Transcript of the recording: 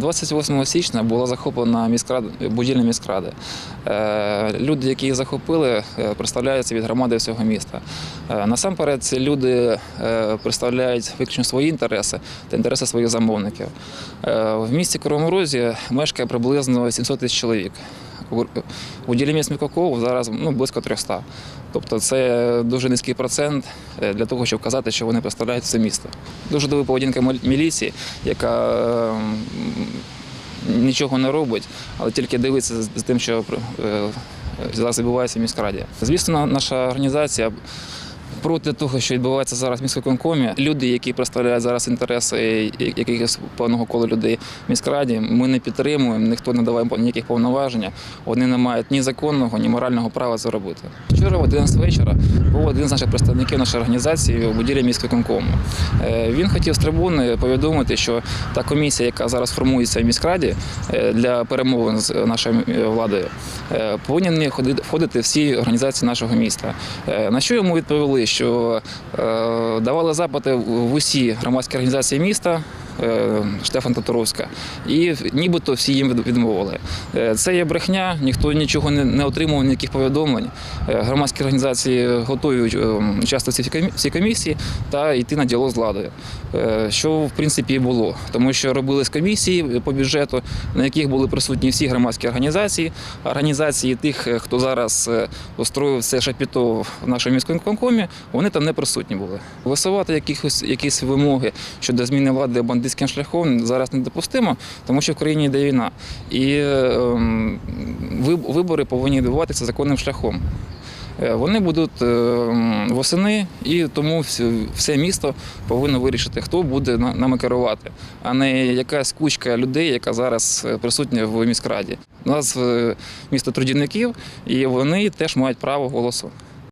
28 січня була захоплена міськрада, будівля міськради. Е, Люди, які їх захопили, е, представляються від громади всього міста. Е, Насамперед, ці люди представляють виключно свої інтереси та інтереси своїх замовників. В місті Кривому Розі мешкає приблизно 700 тисяч чоловік. У- ділі Смікаков зараз ну, близько 300. Тобто це дуже низький процент е, для того, щоб казати, що вони представляють це місто. Дуже дивна поведінка міліції, яка е, нічого не робить, але тільки дивиться з тим, що е, зараз відбувається в міськраді. Звісно, наша організація. Проти того, що відбувається зараз в міськвиконкомі, люди, які представляють зараз інтереси якихось певного кола людей в міськраді, ми не підтримуємо, ніхто не даває ніяких повноважень. Вони не мають ні законного, ні морального права це робити. Вчора в 11 вечора був один з наших представників нашої організації у будівлі міськвиконкому. Е, Він хотів з трибуни повідомити, що та комісія, яка зараз формується в міськраді е, для перемовин з нашою е, владою, повинні ходити- входити всі організації нашого міста. Е, На що йому відповіли, що е, давали запити в усі громадські організації міста. Е, Штефан Татаровська, і нібито всі їм відмовили. Е, Це є брехня, ніхто нічого не, отримував, ніяких повідомлень. Е, Громадські організації готові участвувати в цій комісії та йти на діалог з владою. Що в принципі і було, тому що робились комісії по бюджету, на яких були присутні всі громадські організації, організації тих, хто зараз устроїв це шапіто в нашому міському вони там не присутні були. Висувати якихось якісь вимоги щодо зміни влади бандитським шляхом зараз недопустимо, тому що в країні йде війна. І ем, виб- вибори повинні відбуватися законним шляхом. Е, Вони будуть е, восени, і тому все місто повинно вирішити, хто буде нами керувати, а не якась кучка людей, яка зараз е, присутня в міськраді. У нас е, місто трудівників, і вони теж мають право голосу.